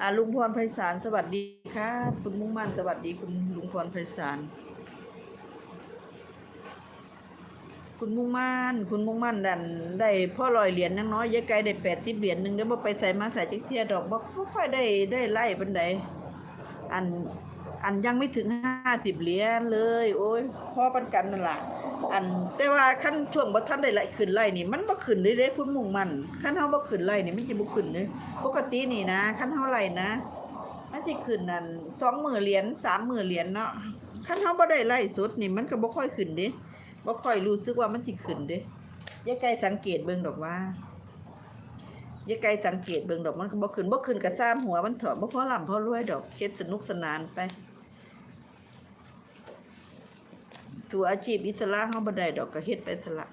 อ่าลุงพรไพศาลสวัสดีครับคุณมุ่งมั่นสวัสดีคุณลุงพรไพศาลคุณมุ่งมั่นคุณมุ่งมั่นดันได้พ่อลอยเหรียญน้อยยายไกลได้แปดสิบเหรียญหนึ่งเดี๋ยวบ่ไปใส่มาใส่จักเทียดอกบ่บ่ค่อยได้ได้ไล่เปันใดอันอันยังไม่ถึงห้าสิบเหรียญเลย โอ้ยพ่อปันกันนั่นแหละ อันแต่ว่าขั้นช่วงบ่ทันได้ไล่ขึ้นไล่นี่มันบ่ขึ้นเลยเด้คุณมุ่งมันขั้นเฮาบ่ขึ้นไล่นี่มันจะบ่ขึ้นเลยปกตินี่นะขั้นเฮาไล่นะมันสิขึ้นนั่นสองหมื่นเหรียญสามหมื่นเหรียญเนาะคันเฮาบ่ได้ไล่สุดนี่มันก็บ่ค่อยขึ้นเด้บ่ค่อยรู้สึกว่ามันสิขึ้นเด้ยายไก่สังเกตเบิ่งดอกว่ายายไก่สังเกตเบิ่งดอกมันก็บ่ขึ้นบ่ขึ้นก็ซ้ำหัวมันเถาะบ่พอล่ำพอรวยดอกเฮ็ดสนุกสนานไป ตัวอาชีพอิสระเฮาบ่ได้ดอกก็เฮ็ดไปซะละ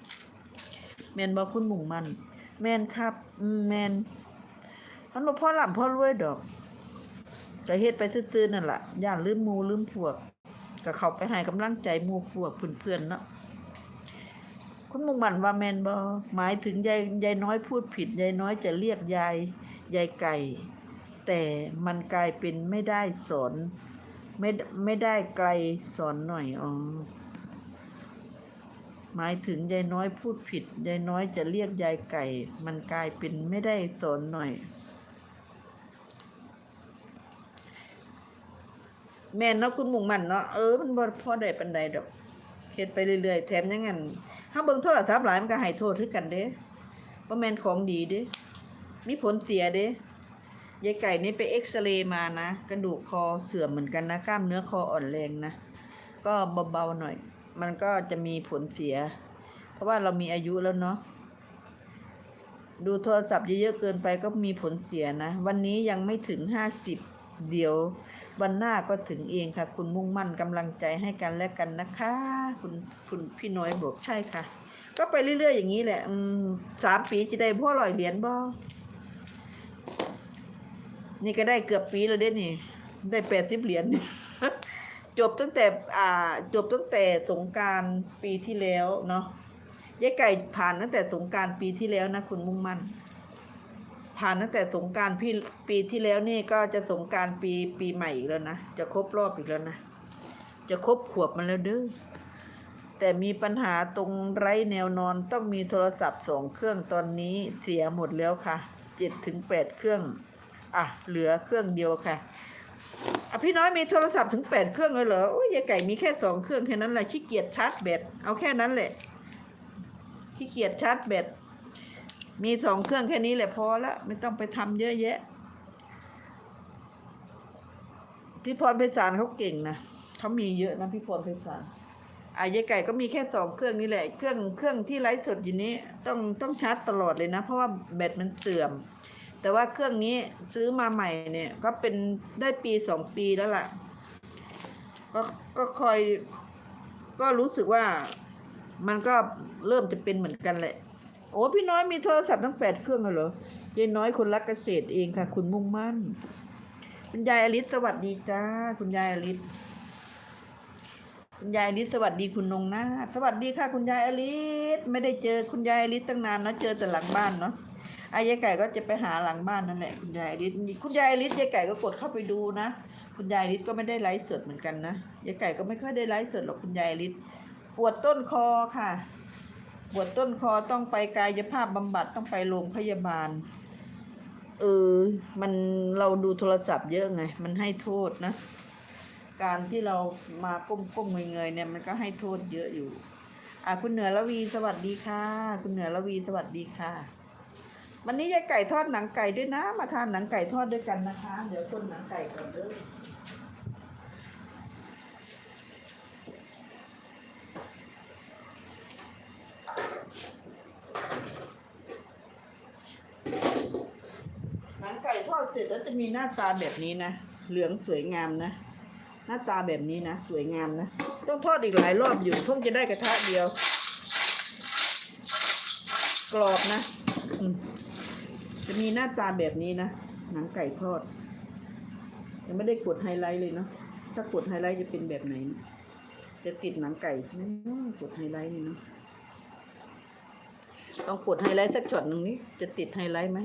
แม่นบ่คุณมุ่งมัน แม่นครับ อืมแม่นมันบ่พอหล่ำพอรวยดอกก็เฮ็ดไปซื่อๆนั่นล่ะย่านลืมหมู่ลืมพวกก็เข้าไปให้กำลังใจหมู่พวกเพื่อนๆเนาะคุณมุ่งมันว่าแม่นบ่หมายถึงยายยายน้อยพูดผิดยายน้อยจะเรียกยายยายไก่ แต่มันกลายเป็นไม่ได้สอนไม่ไม่ได้ไกลสอนหน่อยอ๋อ หมายถึงยายน้อยพูดผิดยายน้อยจะเรียกยายไก่ มันกลายเป็นไม่ได้สอนหน่อย แม่นเนาะคุณมุ่งมันเนาะเออมันบ่พอได้ปานใดดอกเฮ็ดไปเรื่อยๆแถมยังงั้นถ้าเบิ่งโทรศัพท์หลายมันก็ให้โทษคือกันเด้บ่แม่นของดีเด้มีผลเสียเด้ยายไก่นี่ไปเอ็กซเรย์มานะ กระดูกคอเสื่อมเหมือนกันนะ กล้ามเนื้อคออ่อนแรงนะ ก็เบาๆหน่อย มันก็จะมีผลเสีย เพราะว่าเรามีอายุแล้วเนาะดูโทรศัพท์เยอะๆเกินไปก็มีผลเสียนะ วันนี้ยังไม่ถึงห้าสิบเดี๋ยว วันหน้าก็ถึงเองค่ะ คุณมุ่งมั่นกำลังใจให้กันและกันนะคะ คุณคุณพี่น้อยบอกใช่ค่ะ ก็ไปเรื่อยๆอย่างนี้แหละสามปีจะได้พ่อลอยเหรียญบ่นี่ก็ได้เกือบปีแล้วเด้นี่ ได้แปดสิบเหรียญ จบตั้งแต่อ่าจบตั้งแต่สงการปีที่แล้วเนาะยายไก่ผ่านตั้งแต่สงการปีที่แล้วนะคุณมุ่งมั่น ผ่านตั้งแต่สงการพี่ปีที่แล้วนี่ก็จะสงการปีปีใหม่อีกแล้วนะจะครบรอบอีกแล้วนะจะครบขวบมันแล้วเด้อแต่มีปัญหาตรงไร้แนวนอนต้องมีโทรศัพท์สองเครื่องตอนนี้เสียหมดแล้วค่ะเจ็ดถึงแปดเครื่อง อะ เหลือเครื่องเดียวค่ะ อพี่น้อยมีโทรศัพท์ถึงแปดเครื่องเลยเหรอโอ้ยยายไก่มีแค่สองเครื่องแค่นั้นแหละขี้เกียจชาร์จแบตเอาแค่นั้นแหละขี้เกียจชาร์จแบตมีสองเครื่องแค่นี้แหละพอละไม่ต้องไปทำเยอะแยะ พี่พรไพศาลเขาเก่งนะเขามีเยอะนะพี่พรไพศาลอายายไก่ก็มีแค่สองเครื่องนี่แหละ เครื่องเครื่องที่ไลฟ์สดอยู่นี้ ต้องต้องชาร์จตลอดเลยนะ เพราะว่าแบตมันเสื่อม แต่ว่าเครื่องนี้ซื้อมาใหม่เนี่ย ก็เป็นได้ปีสองปีแล้วล่ะ ก็ก็คอย ก็รู้สึกว่ามันก็เริ่มจะเป็นเหมือนกันแหละ โอ้พี่น้อยมีโทรศัพท์ตั้งแปดเครื่องเลยเหรอยายน้อยคนรักเกษตรเองค่ะ คุณมุ่งมั่น คุณยายอลิศสวัสดีจ้า คุณยายอลิศคุณยายอลิศสวัสดีคุณนงนาสวัสดีค่ะ คุณยายอลิศไม่ได้เจอคุณยายอลิศตั้งนานเนาะเจอแต่หลังบ้านเนาะ ไอายายไก่ก็จะไปหาหลังบ้านนั่นแหละคุณยายอลิศคุณยายอลิศยายไก่ก็กดเข้าไปดูนะ คุณยายอลิศก็ไม่ได้ไลฟ์สดเหมือนกันนะยายไก่ก็ไม่ค่อยได้ไลฟ์สดหรอกคุณยายอลิศปวดต้นคอค่ะ ปวดต้นคอต้องไปกายภาพบำบัดต้องไปโรงพยาบาล เออ มันเราดูโทรศัพท์เยอะไง มันให้โทษนะ การที่เรามาก้มก้มเงยเงยๆเนี่ยมันก็ให้โทษเยอะอยู่อะคุณเหนือละวีสวัสดีค่ะ คุณเหนือละวีสวัสดีค่ะ วันนี้ยายไก่ทอดหนังไก่ด้วยนะ มาทานหนังไก่ทอดด้วยกันนะคะ เดี๋ยวคนหนังไก่ก่อนเด้อหนังไก่ทอดเสร็จแล้วจะมีหน้าตาแบบนี้นะ เหลืองสวยงามนะ หน้าตาแบบนี้นะ สวยงามนะ ต้องทอดอีกหลายรอบอยู่เพิ่งจะได้กระทะเดียว กรอบนะอืม จะมีหน้าตาแบบนี้นะ หนังไก่ทอดยังไม่ได้กดไฮไลท์เลยเนาะถ้ากดไฮไลท์จะเป็นแบบไหน จะติดหนังไก่กดไฮไลท์นี่เนาะต้องกดไฮไลท์สักช็อตหนึ่งนี้จะติดไฮไลท์ไหม